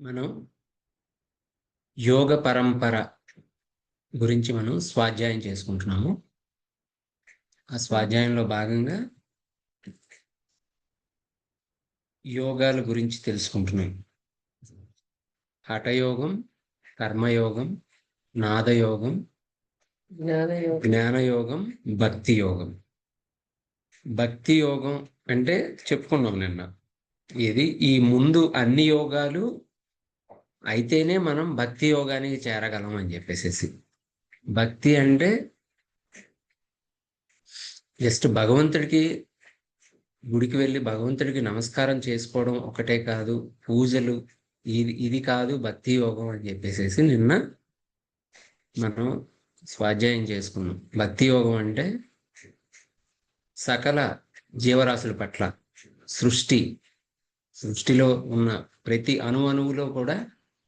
మనం యోగ పరంపర గురించి మనం స్వాధ్యాయం చేసుకుంటున్నాము. ఆ స్వాధ్యాయంలో భాగంగా యోగాల గురించి తెలుసుకుంటున్నాం. హఠయోగం కర్మయోగం నాదయోగం జ్ఞానయోగం. భక్తి యోగం భక్తి యోగం అంటే చెప్పుకున్నాం నిన్న. ఇది ఈ ముందు అన్ని యోగాలు అయితేనే మనం భక్తి యోగానికి చేరగలం అని చెప్పేసేసి. భక్తి అంటే జస్ట్ భగవంతుడికి గుడికి వెళ్ళి భగవంతుడికి నమస్కారం చేసుకోవడం ఒకటే కాదు పూజలు ఇది ఇది కాదు భక్తి యోగం అని చెప్పేసేసి నిన్న మనం స్వాధ్యాయం చేసుకున్నాం. భక్తి యోగం అంటే సకల జీవరాశుల పట్ల సృష్టి సృష్టిలో ఉన్న ప్రతి అణువణువులో కూడా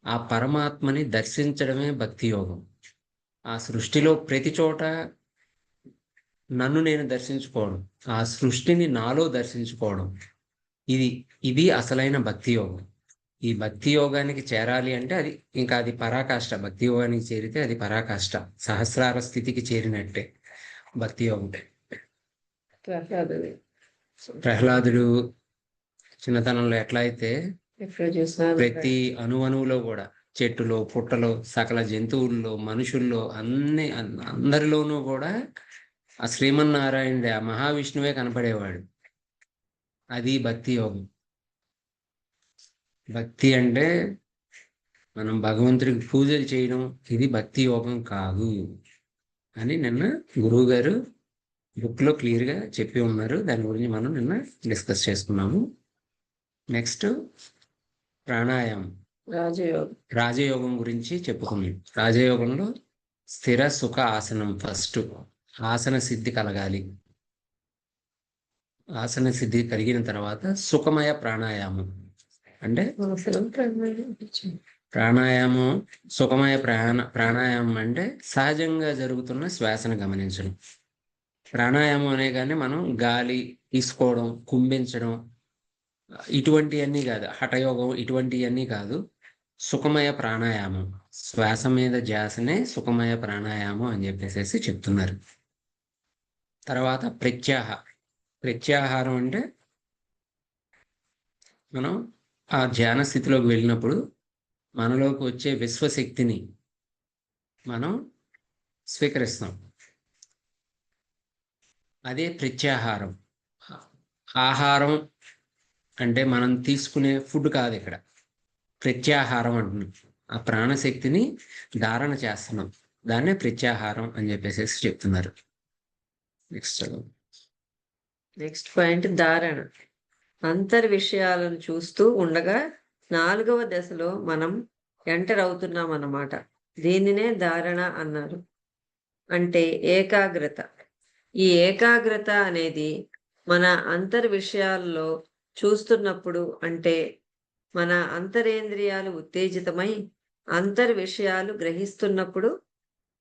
ఆ పరమాత్మని దర్శించడమే భక్తి యోగం. ఆ సృష్టిలో ప్రతి చోట నన్ను నేను దర్శించుకోవడం ఆ సృష్టిని నాలో దర్శించుకోవడం ఇది ఇది అసలైన భక్తి యోగం. ఈ భక్తి యోగానికి చేరాలి అంటే అది ఇంకా అది పరాకాష్ట భక్తి యోగానికి చేరితే అది పరాకాష్ట సహస్రార స్థితికి చేరినట్టే భక్తి యోగం. ప్రహ్లాదుడు. ప్రహ్లాదుడు చిన్నతనంలో ఎట్లా అయితే ప్రతి అణువణువులో కూడా చెట్టులో పుట్టలో సకల జంతువుల్లో మనుషుల్లో అన్ని అందరిలోనూ కూడా ఆ శ్రీమన్నారాయణుడే ఆ మహావిష్ణువే కనపడేవాడు. అది భక్తి యోగం. భక్తి అంటే మనం భగవంతుడికి పూజలు చేయడం ఇది భక్తి యోగం కాదు అని నిన్న గురువు గారు బుక్లో క్లియర్గా చెప్పి ఉన్నారు. దాని గురించి మనం నిన్న డిస్కస్ చేసుకున్నాము. నెక్స్ట్ ప్రాణాయామం. రాజయోగం. రాజయోగం గురించి చెప్పుకున్నాం రాజయోగంలో స్థిర సుఖ ఆసనం ఫస్ట్ ఆసన సిద్ధి కలగాలి. ఆసన సిద్ధి కలిగిన తర్వాత సుఖమయ ప్రాణాయామం. అంటే. ప్రాణాయామం సుఖమయ ప్రాణ ప్రాణాయామం అంటే సహజంగా జరుగుతున్న శ్వాసను గమనించడం. ప్రాణాయామం అనే కానీ మనం గాలి తీసుకోవడం కుంభించడం ఇటువంటివన్నీ కాదు. హఠయోగం ఇటువంటివన్నీ కాదు. సుఖమయ ప్రాణాయామం. శ్వాస మీద ధ్యాసనే సుఖమయ ప్రాణాయామం అని చెప్పేసి చెప్తున్నారు. తర్వాత ప్రత్యాహ. ప్రత్యాహారం అంటే మనం ఆ ధ్యాన స్థితిలోకి వెళ్ళినప్పుడు మనలోకి వచ్చే విశ్వశక్తిని మనం స్వీకరిస్తాం. అదే ప్రత్యాహారం. ఆహారం అంటే మనం తీసుకునే ఫుడ్ కాదు ఇక్కడ. ప్రత్యాహారం అంటున్నాం. ఆ ప్రాణశక్తిని ధారణ చేస్తున్నాం. దాన్నే ప్రత్యాహారం అని చెప్పేసి చెప్తున్నారు. నెక్స్ట్ నెక్స్ట్ పాయింట్ ధారణ. అంతర్ విషయాలను చూస్తూ ఉండగా నాలుగవ దశలో మనం ఎంటర్ అవుతున్నాం అన్నమాట. దీనినే ధారణ అన్నారు. అంటే ఏకాగ్రత. ఈ ఏకాగ్రత అనేది మన అంతర్ విషయాల్లో చూస్తున్నప్పుడు అంటే మన అంతరేంద్రియాలు ఉత్తేజితమై అంతర్ విషయాలు గ్రహిస్తున్నప్పుడు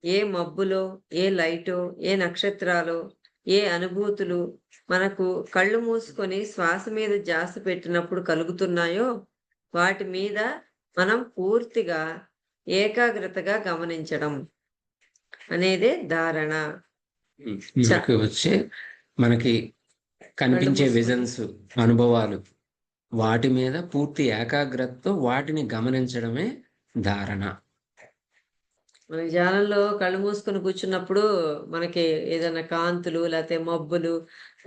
ఏ మబ్బులో ఏ లైటో ఏ నక్షత్రాలో ఏ అనుభూతులు మనకు కళ్ళు మూసుకొని శ్వాస మీద జాస పెట్టినప్పుడు కలుగుతున్నాయో వాటి మీద మనం పూర్తిగా ఏకాగ్రతగా గమనించడం అనేదే ధారణ. వచ్చే మనకి కనిపించే. విజన్స్ అనుభవాలు. వాటి మీద పూర్తి ఏకాగ్రతతో వాటిని గమనించడమే ధారణ. మన ధ్యానంలో కళ్ళు మూసుకొని కూర్చున్నప్పుడు మనకి ఏదైనా కాంతులు లేకపోతే మబ్బులు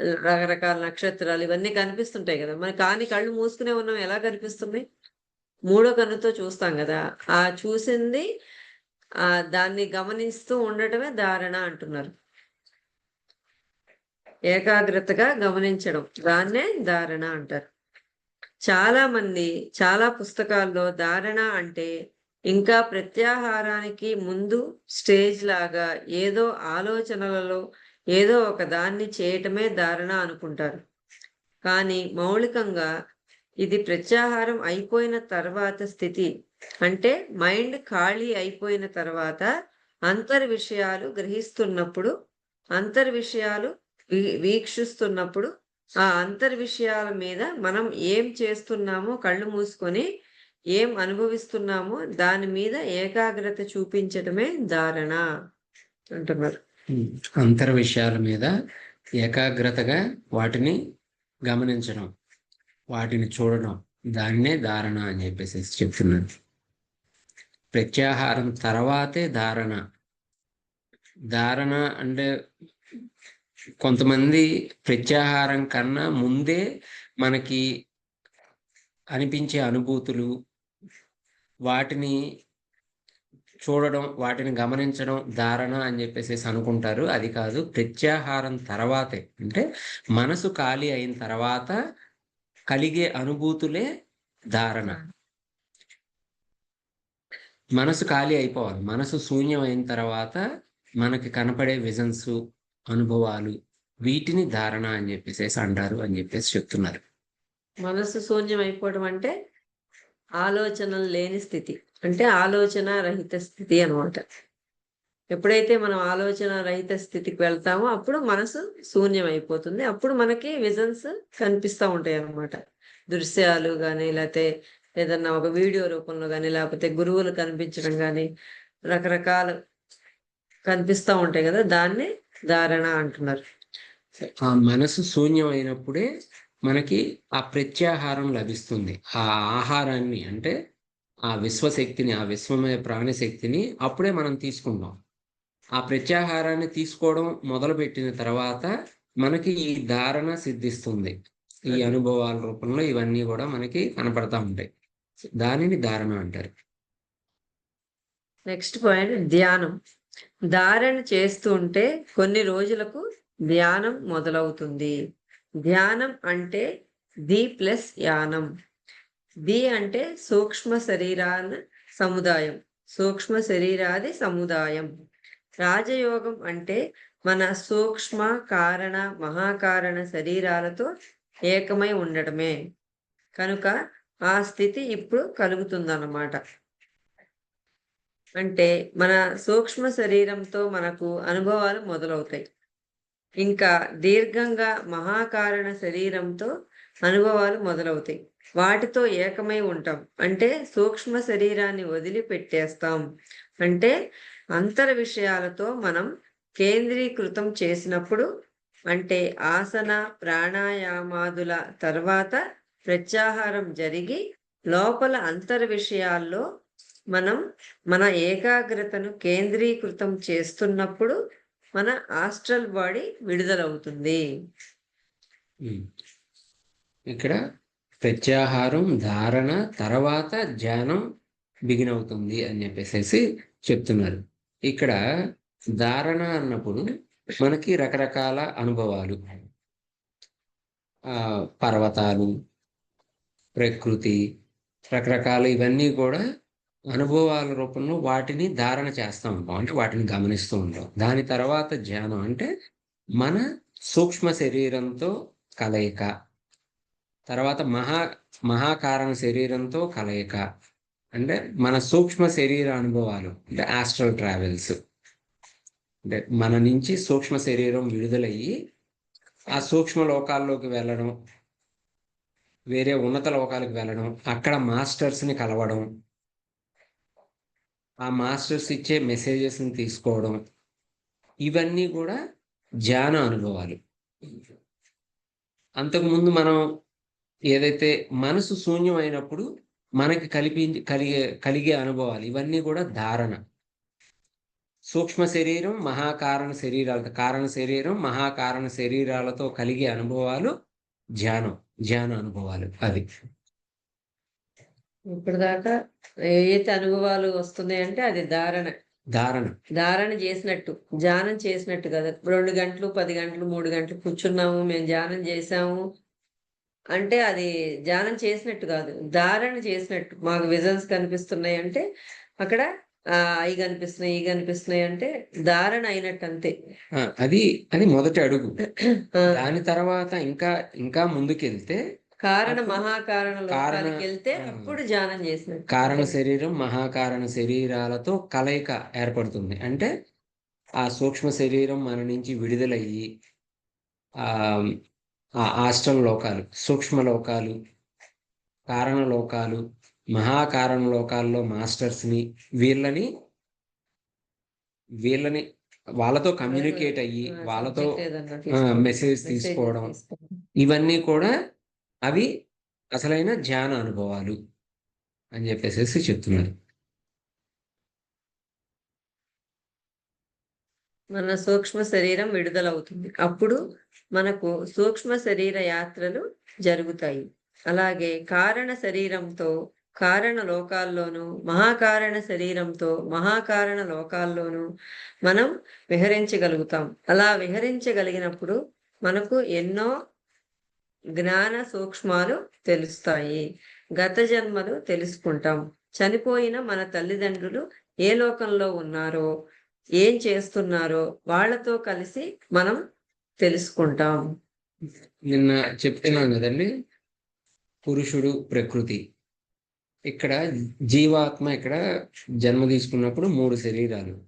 రకరకాల నక్షత్రాలు ఇవన్నీ కనిపిస్తుంటాయి కదా. మన కానీ కళ్ళు మూసుకునే ఉన్నాం ఎలా కనిపిస్తుంది? మూడో కన్నుతో చూస్తాం కదా. ఆ చూసింది ఆ దాన్ని గమనిస్తూ ఉండటమే ధారణ అంటున్నారు. ఏకాగ్రతగా గమనించడం. దాన్నే ధారణ అంటారు. చాలా మంది చాలా పుస్తకాల్లో ధారణ అంటే ఇంకా ప్రత్యాహారానికి ముందు స్టేజ్ లాగా ఏదో ఆలోచనలలో ఏదో ఒక దాన్ని చేయటమే ధారణ అనుకుంటారు. కానీ మౌలికంగా ఇది ప్రత్యాహారం అయిపోయిన తర్వాత స్థితి. అంటే మైండ్ ఖాళీ అయిపోయిన తర్వాత అంతర్ విషయాలు గ్రహిస్తున్నప్పుడు అంతర్ విషయాలు వీక్షిస్తున్నప్పుడు ఆ అంతర్ విషయాల మీద మనం ఏం చేస్తున్నామో కళ్ళు మూసుకొని ఏం అనుభవిస్తున్నామో దాని మీద ఏకాగ్రత చూపించడమే ధారణ అంటున్నారు. అంతర్ విషయాల మీద ఏకాగ్రతగా వాటిని గమనించడం వాటిని చూడడం దాన్నే ధారణ అని చెప్పేసి చెప్తున్నాడు ప్రత్యాహారం తర్వాతే ధారణ. ధారణ అంటే కొంతమంది ప్రత్యాహారం కన్నా ముందే మనకి అనిపించే అనుభూతులు వాటిని చూడడం వాటిని గమనించడం ధారణ అని చెప్పేసి అనుకుంటారు. అది కాదు ప్రత్యాహారం తర్వాతే. అంటే మనసు ఖాళీ అయిన తర్వాత కలిగే అనుభూతులే ధారణ. మనసు ఖాళీ అయిపోవాలి. మనసు శూన్యం అయిన తర్వాత మనకి కనపడే విజన్స్ అనుభవాలు వీటిని ధారణ అని చెప్పేసి అంటారు అని చెప్పేసి చెప్తున్నారు. మనస్సు శూన్యం అయిపోవడం అంటే ఆలోచనలు లేని స్థితి అంటే ఆలోచన రహిత స్థితి అనమాట ఎప్పుడైతే మనం ఆలోచన రహిత స్థితికి వెళ్తామో అప్పుడు మనసు శూన్యం అయిపోతుంది. అప్పుడు మనకి విజన్స్ కనిపిస్తూ ఉంటాయి అన్నమాట. దృశ్యాలు కానీ లేకపోతే ఏదన్నా ఒక వీడియో రూపంలో కానీ లేకపోతే గురువులు కనిపించడం కానీ రకరకాల కనిపిస్తూ ఉంటాయి కదా దాన్ని ధారణ అంటున్నారు. ఆ మనసు శూన్యం అయినప్పుడే మనకి ఆ ప్రత్యాహారం లభిస్తుంది. ఆ ఆహారాన్ని అంటే ఆ విశ్వశక్తిని ఆ విశ్వమయ ప్రాణశక్తిని అప్పుడే మనం తీసుకుంటాం ఆ ప్రత్యాహారాన్ని తీసుకోవడం మొదలుపెట్టిన తర్వాత మనకి ఈ ధారణ సిద్ధిస్తుంది. ఈ అనుభవాల రూపంలో ఇవన్నీ కూడా మనకి కనపడతా ఉంటాయి. దానిని ధారణ అంటారు. నెక్స్ట్ పాయింట్ ధ్యానం. ధారణ చేస్తుంటే కొన్ని రోజులకు ధ్యానం మొదలవుతుంది. ధ్యానం అంటే ది ప్లస్ యానం. ది అంటే సూక్ష్మ శరీరాన సముదాయం. సూక్ష్మ శరీరాది సముదాయం. రాజయోగం అంటే మన సూక్ష్మ కారణ మహాకారణ శరీరాలతో ఏకమై ఉండడమే. కనుక ఆ స్థితి ఇప్పుడు కలుగుతుందన్నమాట. అంటే మన సూక్ష్మ శరీరంతో మనకు అనుభవాలు మొదలవుతాయి. ఇంకా దీర్ఘంగా మహాకారణ శరీరంతో అనుభవాలు మొదలవుతాయి. వాటితో ఏకమై ఉంటాం. అంటే సూక్ష్మ శరీరాన్ని వదిలిపెట్టేస్తాం. అంటే అంతర విషయాలతో మనం కేంద్రీకృతం చేసినప్పుడు అంటే ఆసన ప్రాణాయామాదుల తర్వాత ప్రత్యాహారం జరిగి లోపల అంతర విషయాల్లో మనం మన ఏకాగ్రతను కేంద్రీకృతం చేస్తున్నప్పుడు మన ఆస్ట్రల్ బాడీ విడుదలవుతుంది. ఇక్కడ ప్రత్యాహారం ధారణ తర్వాత ధ్యానం బిగిన్ అవుతుంది అని చెప్పేసి చెప్తున్నారు. ఇక్కడ ధారణ అన్నప్పుడు మనకి రకరకాల అనుభవాలు. పర్వతాలు ప్రకృతి రకరకాల ఇవన్నీ కూడా అనుభవాల రూపంలో వాటిని ధారణ చేస్తూ ఉంటాం. అంటే వాటిని గమనిస్తూ ఉంటాం. దాని తర్వాత ధ్యానం అంటే మన సూక్ష్మ శరీరంతో కలయిక. తర్వాత మహా మహాకారణ శరీరంతో కలయిక. అంటే మన సూక్ష్మ శరీర అనుభవాలు అంటే ఆస్ట్రల్ ట్రావెల్స్ అంటే మన నుంచి సూక్ష్మ శరీరం విడుదలయ్యి ఆ సూక్ష్మ లోకాల్లోకి వెళ్ళడం వేరే ఉన్నత లోకాలకు వెళ్ళడం అక్కడ మాస్టర్స్ని కలవడం ఆ మాస్టర్స్ ఇచ్చే మెసేజెస్ని తీసుకోవడం ఇవన్నీ కూడా ధ్యాన అనుభవాలు. అంతకుముందు మనం ఏదైతే మనసు శూన్యం అయినప్పుడు మనకి కలిపి కలిగే కలిగే అనుభవాలు ఇవన్నీ కూడా ధారణ. సూక్ష్మ శరీరం మహాకారణ శరీరాలతో కారణ శరీరం మహాకారణ శరీరాలతో కలిగే అనుభవాలు ధ్యానం ధ్యాన అనుభవాలు అది ఇప్పటిదాకా ఏవైతే అనుభవాలు వస్తున్నాయంటే అది ధారణ. ధారణ. ధారణ చేసినట్టు ధ్యానం చేసినట్టు కదా. రెండు గంటలు పది గంటలు మూడు గంటలు కూర్చున్నాము మేము ధ్యానం చేసాము అంటే అది ధ్యానం చేసినట్టు కాదు ధారణ చేసినట్టు. మాకు విజన్స్ కనిపిస్తున్నాయి అంటే అక్కడ అవి కనిపిస్తున్నాయి ఇవి కనిపిస్తున్నాయి అంటే ధారణ అయినట్టు అంతే. అది అది మొదటి అడుగు. దాని తర్వాత ఇంకా ఇంకా ముందుకెళ్తే కారణ మహాకారణ కారణ- లోకానికి వెళ్తే. అప్పుడు ధ్యానం చేసినట్టు కారణ శరీరం మహాకారణ శరీరాలతో కలయిక ఏర్పడుతుంది అంటే ఆ సూక్ష్మ శరీరం మన నుంచి విడుదలయ్యి ఆ ఆ ఆస్ట్రల్ లోకాలు సూక్ష్మ లోకాలు కారణ లోకాలు మహాకారణ లోకాల్లో మాస్టర్స్ని వీళ్ళని వీళ్ళని వాళ్ళతో కమ్యూనికేట్ అయ్యి వాళ్ళతో మెసేజ్ తీసుకోవడం. ఇవన్నీ కూడా అవి అసలైన ధ్యాన అనుభవాలు అని చెప్పేసి చెప్తున్నారు. మన సూక్ష్మ శరీరం విడుదలవుతుంది. అప్పుడు మనకు సూక్ష్మ శరీర యాత్రలు జరుగుతాయి. అలాగే కారణ శరీరంతో కారణ లోకాల్లోనూ మహాకారణ శరీరంతో మహాకారణ లోకాల్లోనూ మనం విహరించగలుగుతాం. అలా విహరించగలిగినప్పుడు మనకు ఎన్నో జ్ఞాన సూక్ష్మాలు తెలుస్తాయి. గత జన్మలు తెలుసుకుంటాం. చనిపోయిన మన తల్లిదండ్రులు ఏ లోకంలో ఉన్నారో ఏం చేస్తున్నారో వాళ్ళతో కలిసి మనం తెలుసుకుంటాం. నిన్న చెప్తున్నాను కదండి పురుషుడు ప్రకృతి. ఇక్కడ జీవాత్మ ఇక్కడ జన్మ తీసుకున్నప్పుడు మూడు శరీరాలు.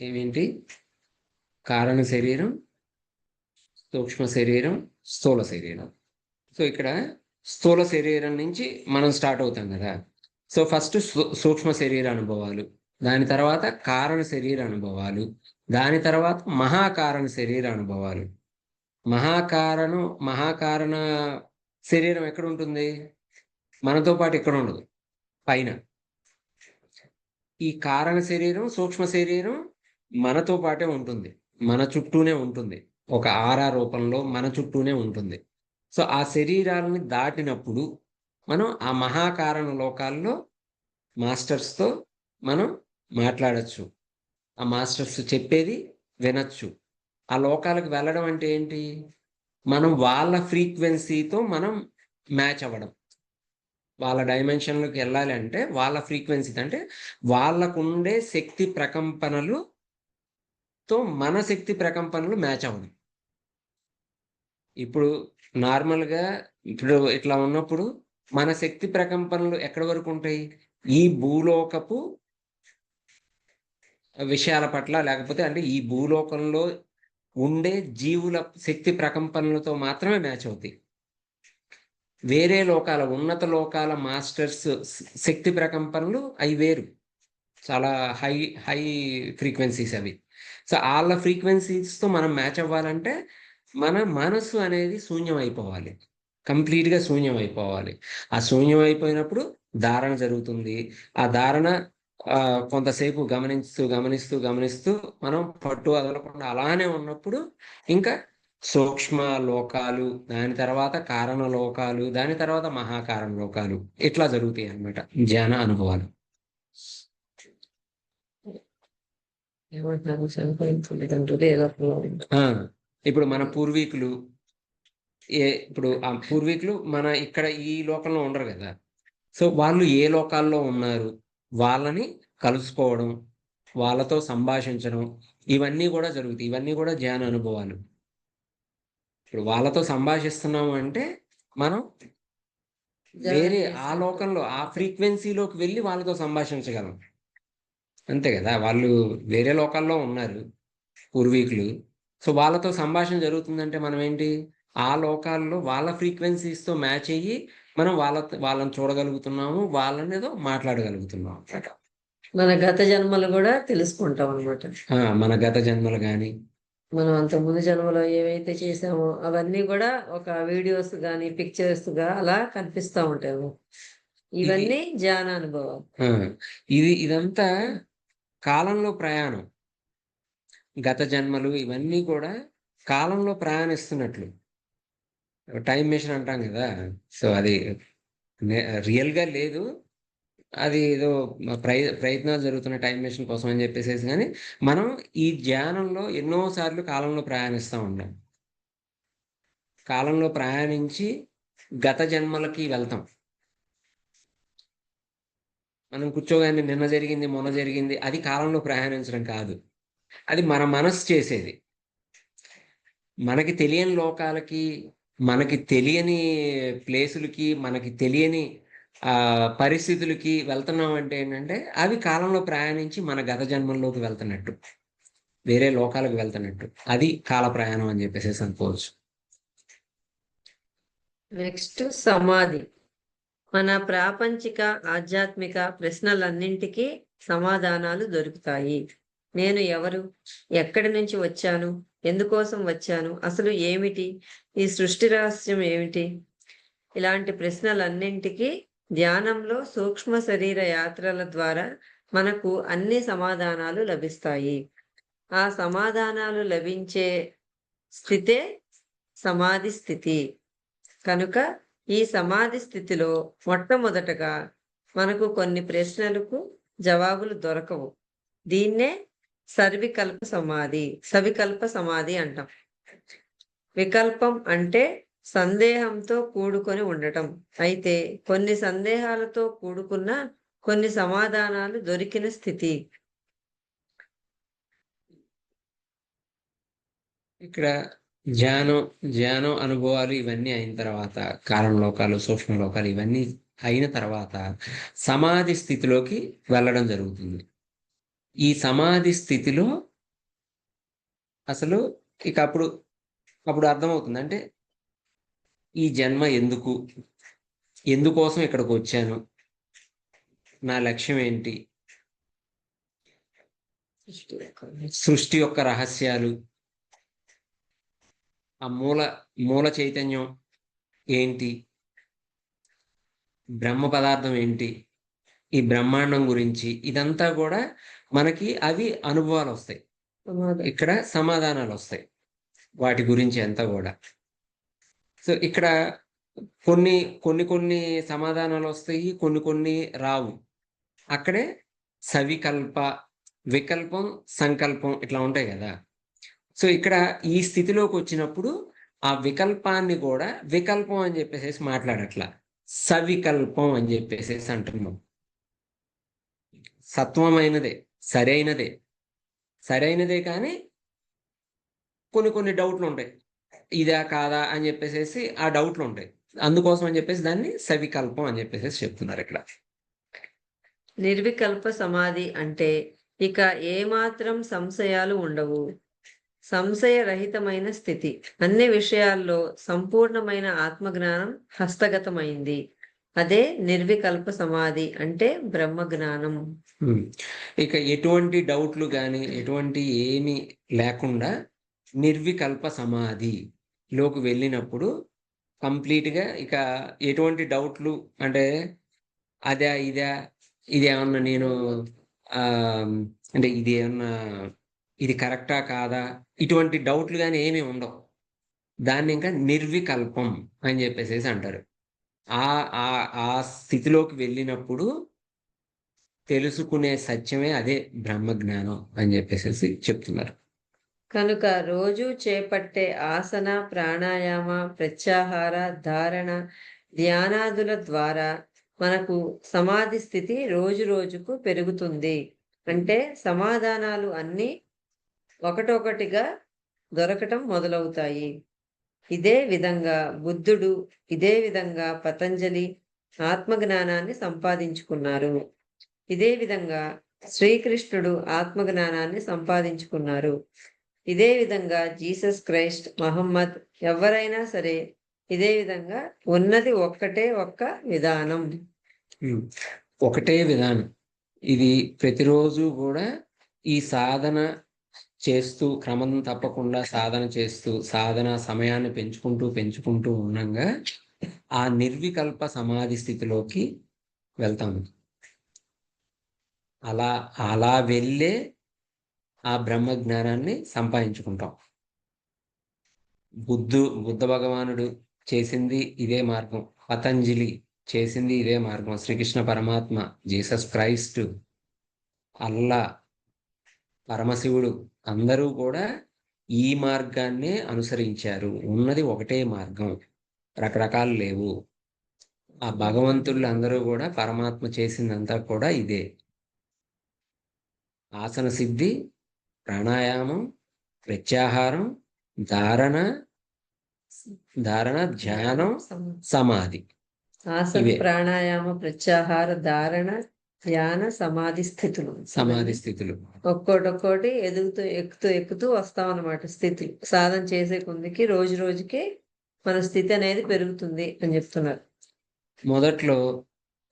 ఏమేంటి? కారణ శరీరం సూక్ష్మ శరీరం స్థూల శరీరం. సో ఇక్కడ స్థూల శరీరం నుంచి మనం స్టార్ట్ అవుతాం కదా. సో ఫస్ట్ సూక్ష్మ శరీర అనుభవాలు దాని తర్వాత కారణ శరీర అనుభవాలు దాని తర్వాత మహాకారణ శరీర అనుభవాలు. మహాకారణం మహాకారణ శరీరం ఎక్కడ ఉంటుంది? మనతో పాటు ఎక్కడ ఉండదు పైన. ఈ కారణ శరీరం సూక్ష్మ శరీరం మనతో పాటే ఉంటుంది మన చుట్టూనే ఉంటుంది. ఒక ఆరా రూపంలో మన చుట్టూనే ఉంటుంది. సో ఆ శరీరాలని దాటినప్పుడు మనం ఆ మహాకారణ లోకాల్లో మాస్టర్స్తో మనం మాట్లాడచ్చు. ఆ మాస్టర్స్ చెప్పేది వినొచ్చు. ఆ లోకాలకు వెళ్ళడం అంటే ఏంటి? మనం వాళ్ళ ఫ్రీక్వెన్సీతో మనం మ్యాచ్ అవ్వడం. వాళ్ళ డైమెన్షన్లోకి వెళ్ళాలి అంటే వాళ్ళ ఫ్రీక్వెన్సీ అంటే వాళ్ళకుండే శక్తి ప్రకంపనలు తో మన శక్తి ప్రకంపనలు మ్యాచ్ అవ్వడం. ఇప్పుడు నార్మల్గా ఇప్పుడు ఇట్లా ఉన్నప్పుడు మన శక్తి ప్రకంపనలు ఎక్కడి వరకు ఉంటాయి? ఈ భూలోకపు విషయాల పట్ల లేకపోతే అంటే ఈ భూలోకంలో ఉండే జీవుల శక్తి ప్రకంపనలతో మాత్రమే మ్యాచ్ అవుతాయి. వేరే లోకాల ఉన్నత లోకాల మాస్టర్స్ శక్తి ప్రకంపనలు అవి వేరు. చాలా హై హై ఫ్రీక్వెన్సీస్ అవి. సో వాళ్ళ ఫ్రీక్వెన్సీస్తో మనం మ్యాచ్ అవ్వాలంటే మన మనసు అనేది శూన్యం అయిపోవాలి కంప్లీట్గా శూన్యం అయిపోవాలి ఆ శూన్యం అయిపోయినప్పుడు ధారణ జరుగుతుంది. ఆ ధారణ కొంతసేపు గమనిస్తూ గమనిస్తూ గమనిస్తూ మనం పట్టు వదలకుండా అలానే ఉన్నప్పుడు ఇంకా సూక్ష్మ లోకాలు దాని తర్వాత కారణ లోకాలు దాని తర్వాత మహాకారణ లోకాలు ఇట్లా జరుగుతాయి అన్నమాట. ధ్యాన అనుభవాలు. ఏమంటున్నారు ఇప్పుడు మన పూర్వీకులు ఏ ఇప్పుడు ఆ పూర్వీకులు మన ఇక్కడ ఈ లోకంలో ఉండరు కదా. సో వాళ్ళు ఏ లోకాల్లో ఉన్నారు వాళ్ళని కలుసుకోవడం వాళ్ళతో సంభాషించడం ఇవన్నీ కూడా జరుగుతాయి. ఇవన్నీ కూడా ధ్యాన అనుభవాలు. ఇప్పుడు వాళ్ళతో సంభాషిస్తున్నాము అంటే మనం వేరే ఆ లోకంలో ఆ ఫ్రీక్వెన్సీలోకి వెళ్ళి వాళ్ళతో సంభాషించగలం. అంతే కదా. వాళ్ళు వేరే లోకాల్లో ఉన్నారు పూర్వీకులు. సో వాళ్ళతో సంభాషణ జరుగుతుందంటే మనం ఏంటి? ఆ లోకాల్లో వాళ్ళ frequencies తో మ్యాచ్ అయ్యి మనం వాళ్ళ వాళ్ళని చూడగలుగుతున్నాము వాళ్ళని ఏదో మాట్లాడగలుగుతున్నాం అన్నమాట. మన గత జన్మలు కూడా తెలుసుకుంటాం అనమాట మన గత జన్మలు కానీ మనం అంత ముందు జన్మలో ఏవైతే చేసామో అవన్నీ కూడా ఒక వీడియోస్ గాని పిక్చర్స్గా అలా కనిపిస్తా ఉంటాయి. ఇవన్నీ ధ్యాన అనుభవం ఇది ఇదంతా కాలంలో ప్రయాణం. గత జన్మలు ఇవన్నీ కూడా కాలంలో ప్రయాణిస్తున్నట్లు. టైం మిషన్ అంటాం కదా. సో అది రియల్గా లేదు. అది ఏదో ప్రయ ప్రయత్నాలు జరుగుతున్న టైం మిషన్ కోసం అని చెప్పేసేసి కానీ మనం ఈ ధ్యానంలో ఎన్నోసార్లు కాలంలో ప్రయాణిస్తూ ఉంటాం కాలంలో ప్రయాణించి గత జన్మలకి వెళ్తాం. మనం కూర్చోగానే నిన్న జరిగింది మొన్న జరిగింది అది కాలంలో ప్రయాణించడం కాదు. అది మన మనసు చేసేది. మనకి తెలియని లోకాలకి మనకి తెలియని ప్లేసులకి మనకి తెలియని ఆ పరిస్థితులకి వెళ్తున్నాం అంటే ఏంటంటే అవి కాలంలో ప్రయాణించి మన గత జన్మల్లోకి వెళ్తున్నట్టు. వేరే లోకాలకు వెళ్తున్నట్టు. అది కాల ప్రయాణం అని చెప్పేసి అనుకోవచ్చు. నెక్స్ట్ సమాధి. మన ప్రాపంచిక ఆధ్యాత్మిక ప్రశ్నలన్నింటికీ సమాధానాలు దొరుకుతాయి. నేను ఎవరు? ఎక్కడి నుంచి వచ్చాను? ఎందుకోసం వచ్చాను? అసలు ఏమిటి? ఈ సృష్టి రహస్యం ఏమిటి? ఇలాంటి ప్రశ్నలన్నింటికీ ధ్యానంలో సూక్ష్మ శరీర యాత్రల ద్వారా మనకు అన్ని సమాధానాలు లభిస్తాయి. ఆ సమాధానాలు లభించే స్థితే సమాధి స్థితి. కనుక ఈ సమాధి స్థితిలో మొట్టమొదటగా మనకు కొన్ని ప్రశ్నలకు జవాబులు దొరకవు. దీన్నే సర్వికల్ప సమాధి సవికల్ప సమాధి అంటాం. వికల్పం అంటే సందేహంతో కూడుకొని ఉండటం. అయితే కొన్ని సందేహాలతో కూడుకున్న కొన్ని సమాధానాలు దొరికిన స్థితి. ఇక్కడ ధ్యానం ధ్యానం అనుభవాలు ఇవన్నీ అయిన తర్వాత కాలంలోకాలు సూక్ష్మలోకాలు సూక్ష్మ లోకాలు ఇవన్నీ అయిన తర్వాత సమాధి స్థితిలోకి వెళ్ళడం జరుగుతుంది. ఈ సమాధి స్థితిలో అసలు ఇక అప్పుడు అప్పుడు అర్థమవుతుంది. అంటే ఈ జన్మ ఎందుకు? ఎందుకోసం ఇక్కడికి వచ్చాను? నా లక్ష్యం ఏంటి? సృష్టి యొక్క రహస్యాలు. ఆ మూల మూల చైతన్యం ఏంటి? బ్రహ్మ పదార్థం ఏంటి? ఈ బ్రహ్మాండం గురించి ఇదంతా కూడా మనకి అవి అనుభవాలు వస్తాయి. ఇక్కడ సమాధానాలు వస్తాయి. వాటి గురించి అంతా కూడా. సో ఇక్కడ కొన్ని కొన్ని కొన్ని సమాధానాలు వస్తాయి కొన్ని కొన్ని రావు. అక్కడే సవికల్ప వికల్పం సంకల్పం ఇట్లా ఉంటాయి కదా. సో ఇక్కడ ఈ స్థితిలోకి వచ్చినప్పుడు ఆ వికల్పాన్ని కూడా వికల్పం అని చెప్పేసి మాట్లాడట్లా. సవికల్పం అని చెప్పేసి అంటున్నాం. సత్వమైనదే. సరైనదే. సరైనదే కానీ కొన్ని కొన్ని డౌట్లు ఉంటాయి. ఇదా కాదా అని చెప్పేసి ఆ డౌట్లు ఉంటాయి. అందుకోసం అని చెప్పేసి దాన్ని సవికల్పం అని చెప్పేసి చెప్తున్నారు ఇక్కడ. నిర్వికల్ప సమాధి అంటే ఇక ఏమాత్రం సంశయాలు ఉండవు. సంశయరహితమైన స్థితి. అన్ని విషయాల్లో సంపూర్ణమైన ఆత్మజ్ఞానం హస్తగతమైంది. అదే నిర్వికల్ప సమాధి అంటే బ్రహ్మ జ్ఞానం. ఇక ఎటువంటి డౌట్లు కానీ ఎటువంటి ఏమి లేకుండా నిర్వికల్ప సమాధి లోకి వెళ్ళినప్పుడు కంప్లీట్గా గా ఇక ఎటువంటి డౌట్లు అంటే అదే ఇదా ఇది నేను అంటే ఇది ఏమన్నా ఇది కరెక్టా కాదా? ఇటువంటి డౌట్లు కానీ ఏమీ ఉండవు. దాన్ని ఇంకా నిర్వికల్పం అని చెప్పేసి అంటారు. ఆ ఆ ఆ స్థితిలోకి వెళ్ళినప్పుడు తెలుసుకునే సత్యమే అదే బ్రహ్మజ్ఞానం అని చెప్పేసి చెప్తున్నారు. కనుక రోజు చేపట్టే ఆసన ప్రాణాయామ ప్రత్యాహార ధారణ ధ్యానాదుల ద్వారా మనకు సమాధి స్థితి రోజు రోజుకు పెరుగుతుంది. అంటే సమాధానాలు అన్నీ ఒకటొకటిగా దొరకటం మొదలవుతాయి. ఇదే విధంగా బుద్ధుడు ఇదే విధంగా పతంజలి ఆత్మజ్ఞానాన్ని సంపాదించుకున్నారు. ఇదే విధంగా శ్రీకృష్ణుడు ఆత్మజ్ఞానాన్ని సంపాదించుకున్నారు. ఇదే విధంగా జీసస్ క్రైస్ట్ మహమ్మద్ ఎవరైనా సరే ఇదే విధంగా ఉన్నది ఒక్కటే ఒక్క విధానం. ఒకటే విధానం. ఇది ప్రతిరోజు కూడా ఈ సాధన చేస్తూ క్రమం తప్పకుండా సాధన చేస్తూ సాధన సమయాన్ని పెంచుకుంటూ పెంచుకుంటూ ఉండగా ఆ నిర్వికల్ప సమాధి స్థితిలోకి వెళ్తాము అలా అలా వెళ్ళే ఆ బ్రహ్మ జ్ఞానాన్ని సంపాదించుకుంటాం. బుద్ధు బుద్ధ భగవానుడు చేసింది ఇదే మార్గం. పతంజలి చేసింది ఇదే మార్గం. శ్రీకృష్ణ పరమాత్మ జీసస్ క్రైస్ట్ అల్లా పరమశివుడు అందరూ కూడా ఈ మార్గాన్నే అనుసరించారు. ఉన్నది ఒకటే మార్గం. రకరకాలు లేవు. ఆ భగవంతుళ్ళు అందరూ కూడా పరమాత్మ చేసిందంతా కూడా ఇదే. ఆసన సిద్ధి ప్రాణాయామం ప్రత్యాహారం ధారణ ధారణ ధ్యానం సమాధి. ప్రాణాయామ ప్రత్యాహార ధారణ ధ్యాన సమాధి స్థితులు సమాధి స్థితులు. ఒక్కోటి ఒక్కోటి ఎదుగుతూ ఎక్కుతూ ఎక్కుతూ వస్తాం అన్నమాట స్థితులు. సాధన చేసే కొందికి రోజు రోజుకి మన స్థితి అనేది పెరుగుతుంది అని చెప్తున్నారు. మొదట్లో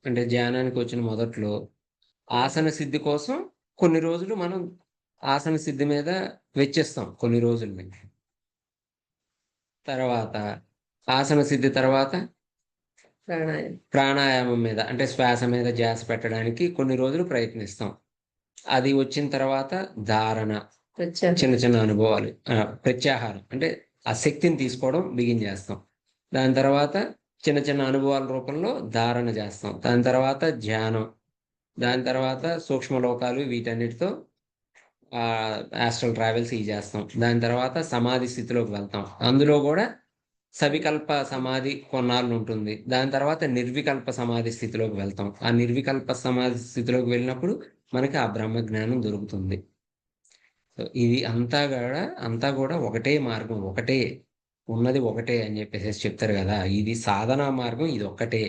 అంటే ధ్యానానికి వచ్చిన మొదట్లో ఆసన సిద్ధి కోసం కొన్ని రోజులు మనం ఆసన సిద్ధి మీద వెచ్చిస్తాం కొన్ని రోజుల్ని. తర్వాత ఆసన సిద్ధి తర్వాత ప్రాణాయామం. ప్రాణాయామం మీద అంటే శ్వాస మీద ధ్యాస పెట్టడానికి కొన్ని రోజులు ప్రయత్నిస్తాం. అది వచ్చిన తర్వాత ధారణ చిన్న చిన్న అనుభవాలు ప్రత్యాహారం అంటే ఆ శక్తిని తీసుకోవడం బిగిన్ చేస్తాం. దాని తర్వాత చిన్న చిన్న అనుభవాల రూపంలో ధారణ చేస్తాం. దాని తర్వాత ధ్యానం దాని తర్వాత సూక్ష్మ లోకాలు వీటన్నిటితో ఆస్ట్రల్ ట్రావెల్స్ ఇవి చేస్తాం. దాని తర్వాత సమాధి స్థితిలోకి వెళ్తాం. అందులో కూడా సవికల్ప సమాధి కొన్నాళ్ళు ఉంటుంది. దాని తర్వాత నిర్వికల్ప సమాధి స్థితిలోకి వెళ్తాం. ఆ నిర్వికల్ప సమాధి స్థితిలోకి వెళ్ళినప్పుడు మనకి ఆ బ్రహ్మ జ్ఞానం దొరుకుతుంది. సో ఇది అంతా కూడా అంతా కూడా ఒకటే మార్గం ఒకటే ఉన్నది ఒకటే అని చెప్పేసి చెప్తారు కదా. ఇది సాధనా మార్గం ఇది ఒక్కటే.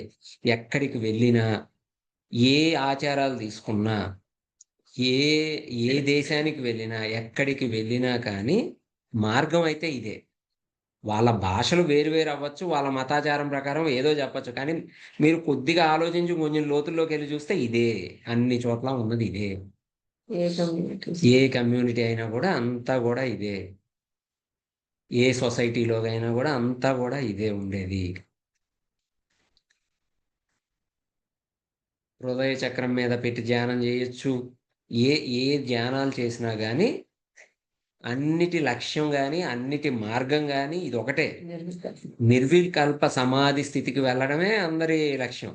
ఎక్కడికి వెళ్ళినా ఏ ఆచారాలు తీసుకున్నా ఏ ఏ దేశానికి వెళ్ళినా ఎక్కడికి వెళ్ళినా కానీ మార్గం అయితే ఇదే. వాళ్ళ భాషలు వేరు వేరు అవ్వచ్చు వాళ్ళ మతాచారం ప్రకారం ఏదో చెప్పచ్చు. కానీ మీరు కొద్దిగా ఆలోచించి కొంచెం లోతుల్లోకి వెళ్ళి చూస్తే ఇదే అన్ని చోట్ల ఉన్నది ఇదే. ఏ కమ్యూనిటీ? ఏ కమ్యూనిటీ అయినా కూడా అంతా కూడా ఇదే. ఏ సొసైటీలో అయినా కూడా అంతా కూడా ఇదే ఉండేది. హృదయ చక్రం మీద పెట్టి ధ్యానం చేయొచ్చు. ఏ ఏ ధ్యానాలు చేసినా కానీ అన్నిటి లక్ష్యం కానీ అన్నిటి మార్గం కానీ ఇది ఒకటే నిర్వికల్ప సమాధి స్థితికి వెళ్ళడమే అందరి లక్ష్యం.